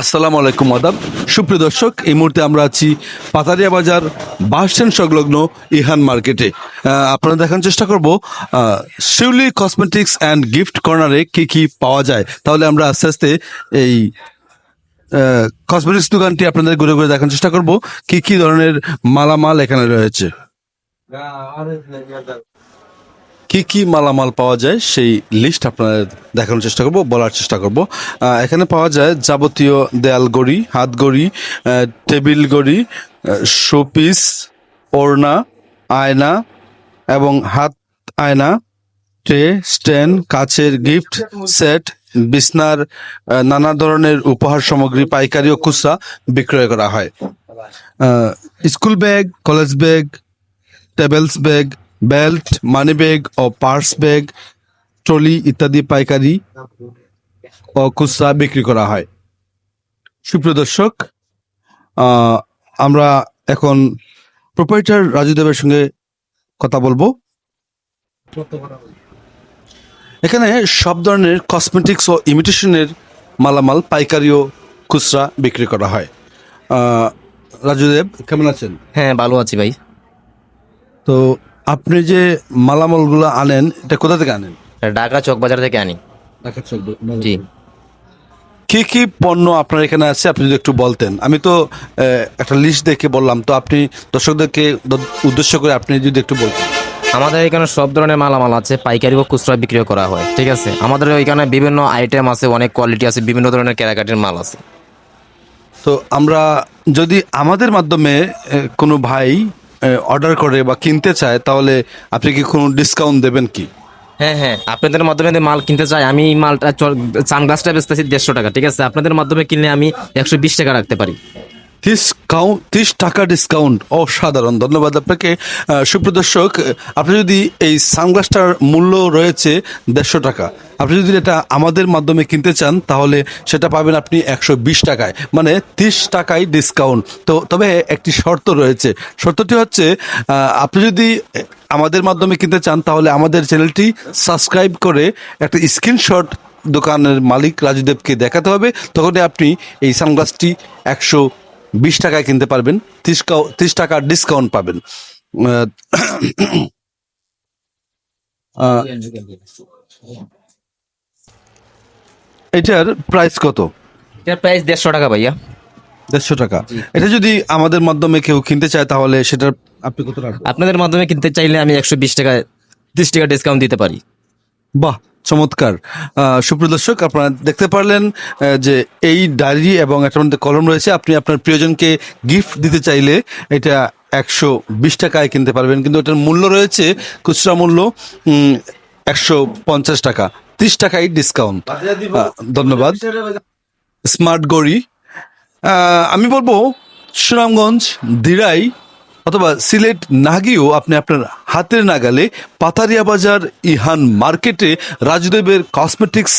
আসসালামু আলাইকুম আদাব সুপ্রিয় দর্শক, এই মুহূর্তে আমরা আছি পাতারিয়া বাজার বাস স্ট্যান্ড সংলগ্ন ইহান মার্কেটে। আপনারা দেখার চেষ্টা করব শিউলি কসমেটিক্স অ্যান্ড গিফট কর্নারে কি কি পাওয়া যায়। তাহলে আমরা আস্তে আস্তে এই কসমেটিক্স দোকানটি আপনাদের ঘুরে ঘুরে দেখার চেষ্টা করব, কি কি ধরনের মালামাল এখানে রয়েছে। কি কি মালামাল পাওয়া যায় সেই লিস্ট আপনাদের দেখানোর চেষ্টা করব, বলার চেষ্টা করব। এখানে পাওয়া যায় যাবতীয় দেয়াল গড়ি, হাত গড়ি টেবিল গড়ি শোপিস, ওড়না, আয়না এবং হাত আয়না, ট্রে স্ট্যান্ড কাচের গিফট সেট, বিছনার নানা ধরনের উপহার সামগ্রী, পাইকারি ও খুচরা বিক্রয় করা হয়। School bag, college bag, tables bag belt money bag ও পার্স ব্যাগ ট্রলি ইত্যাদি পাইকারি ও খুচরা বিক্রি করা হয়। সুপ্রিয় দর্শক আমরা এখন প্রোপাইটার রাজু দেবের সঙ্গে কথা বলব। এখানে সব ধরনের কসমেটিক্স ও ইমিটেশনের মালামাল পাইকারি ও খুচরা বিক্রি করা হয়। আহ, রাজু দেব কেমন আছেন? হ্যাঁ ভালো আছি ভাই। তো আপনি যে মালামালগুলো আনেন এটা কোথা থেকে আনেন? ঢাকা চক বাজার থেকে আনি। জি। কি কি পণ্য আপনার এখানে আছে? আপনি যদি একটু বলতেন। আমি তো একটা লিস্ট দেখে বললাম তো আপনি দর্শকদেরকে উদ্দেশ্য করে আপনি যদি একটু বলতেন। আমাদের এখানে সব ধরনের মালামাল আছে পাইকারি ও খুচরা বিক্রি করা হয় ঠিক আছে? আমাদের এখানে বিভিন্ন আইটেম আছে অনেক কোয়ালিটি আছে বিভিন্ন ধরনের কেরাকাটির মাল আছে। তো আমরা যদি আমাদের মাধ্যমে কোনো ভাই অর্ডার করে বা কিনতে চায়, তাহলে আপনি কি কোনো ডিসকাউন্ট দেবেন কি? হ্যাঁ হ্যাঁ। আপনাদের মাধ্যমে যদি মাল কিনতে চাই আমি মালটা সানগ্লাসটা বেচতেছি দেড়শো টাকা, ঠিক আছে? আপনাদের মাধ্যমে কিনলে আমি একশো বিশ টাকা রাখতে পারি। ডিসকাউন্ট ত্রিশ টাকা ডিসকাউন্ট অসাধারণ। ধন্যবাদ আপনাকে। সুপ্রদর্শক আপনি যদি এই সানগ্লাসটার মূল্য রয়েছে দেড়শো টাকা, আপনি যদি এটা আমাদের মাধ্যমে কিনতে চান, তাহলে সেটা পাবেন আপনি একশো বিশ টাকায়। মানে ত্রিশ টাকায় ডিসকাউন্ট তো তবে একটি শর্ত রয়েছে। শর্তটি হচ্ছে আপনি যদি আমাদের মাধ্যমে কিনতে চান, তাহলে আমাদের চ্যানেলটি সাবস্ক্রাইব করে একটা স্ক্রিনশট দোকানের মালিক রাজুদেবকে দেখাতে হবে। তখনই আপনি এই সানগ্লাসটি একশো বিশ টাকায় কিনতে পারবেন ত্রিশ টাকার ডিসকাউন্ট পাবেন। এটার প্রাইস কত? এটার প্রাইস দেড়শো টাকা ভাইয়া। দেড়শো টাকা। এটা যদি আমাদের মাধ্যমে কেউ কিনতে চায় তাহলে সেটার আপনি কত আপনাদের মাধ্যমে কিনতে চাইলে আমি একশো বিশ টাকা ত্রিশ টাকা ডিসকাউন্ট দিতে পারি। বাহ! চমৎকার। আহ, সুপ্রিয় দর্শক আপনারা দেখতে পারলেন যে এই ডায়েরি এবং এটার মধ্যে কলম রয়েছে। আপনি আপনার প্রিয়জনকে গিফট দিতে চাইলে এটা একশো বিশ টাকায় কিনতে পারবেন। কিন্তু এটার মূল্য রয়েছে খুচরা মূল্য একশো পঞ্চাশ টাকা। ত্রিশ টাকায় ডিসকাউন্ট ধন্যবাদ। স্মার্ট গড়ি। আমি বলব সুনামগঞ্জ দিরাই অথবা সিলেট না গিয়েও আপনি আপনার হাতের নাগালে পাতারিয়া বাজার ইহান মার্কেটে রাজদেবের কসমেটিক্স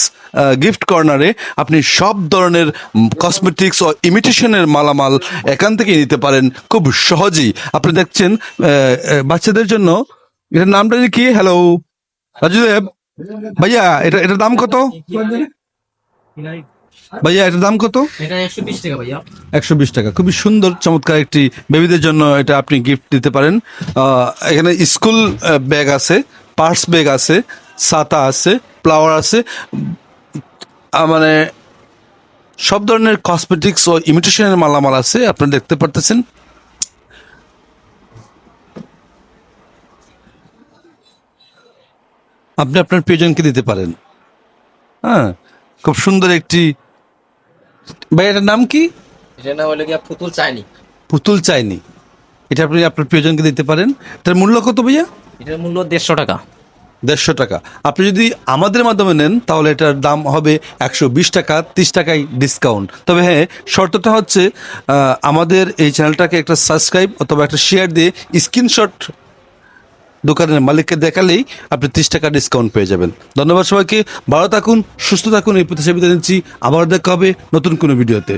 গিফট কর্নারে আপনি সব ধরনের কসমেটিক্স ও ইমিটেশনের মালামাল এখান থেকে নিতে পারেন। খুব সহজেই। আপনি দেখছেন বাচ্চাদের জন্য এটার নামটা কি? হ্যালো রাজুদেব? ভাইয়া, এটা এটার দাম কত? ভাইয়া এটার দাম কত? এটা একশো বিশ টাকা ভাইয়া। একশো বিশ টাকা। খুবই সুন্দর চমৎকার একটি বেবিদের জন্য এটা আপনি গিফট দিতে পারেন। এখানে স্কুল ব্যাগ আছে পার্স ব্যাগ আছে ছাতা আছে ফ্লাওয়ার আছে। মানে সব ধরনের কসমেটিক্স ও ইমিটেশনের মালামাল আছে আপনারা দেখতে পারতেছেন। আপনি আপনার প্রিয়জনকে দিতে পারেন। হ্যাঁ খুব সুন্দর একটি ভাই এটার নাম কি? এটা না হলে গিয়া পুতুল চাইনি। পুতুল চাইনি। এটা আপনি আপনার প্রিয়জনকে দিতে পারেন। তার মূল্য কত ভাইয়া? এটার মূল্য দেড়শো টাকা। দেড়শো টাকা। আপনি যদি আমাদের মাধ্যমে নেন তাহলে এটার দাম হবে একশো বিশ টাকা ত্রিশ টাকায় ডিসকাউন্ট তবে হ্যাঁ শর্তটা হচ্ছে আমাদের এই চ্যানেলটাকে একটা সাবস্ক্রাইব অথবা একটা শেয়ার দিয়ে স্ক্রিনশট দোকানের মালিককে দেখালেই আপনি ত্রিশ টাকা ডিসকাউন্ট পেয়ে যাবেন। ধন্যবাদ সবাইকে, ভালো থাকুন, সুস্থ থাকুন, এই প্রত্যাশা বিদায় নিচ্ছি। আবার দেখা হবে নতুন কোনো ভিডিওতে।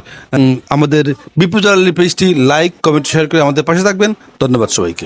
আমাদের বিপুজালি পেজটি লাইক কমেন্ট শেয়ার করে আমাদের পাশে থাকবেন। ধন্যবাদ সবাইকে।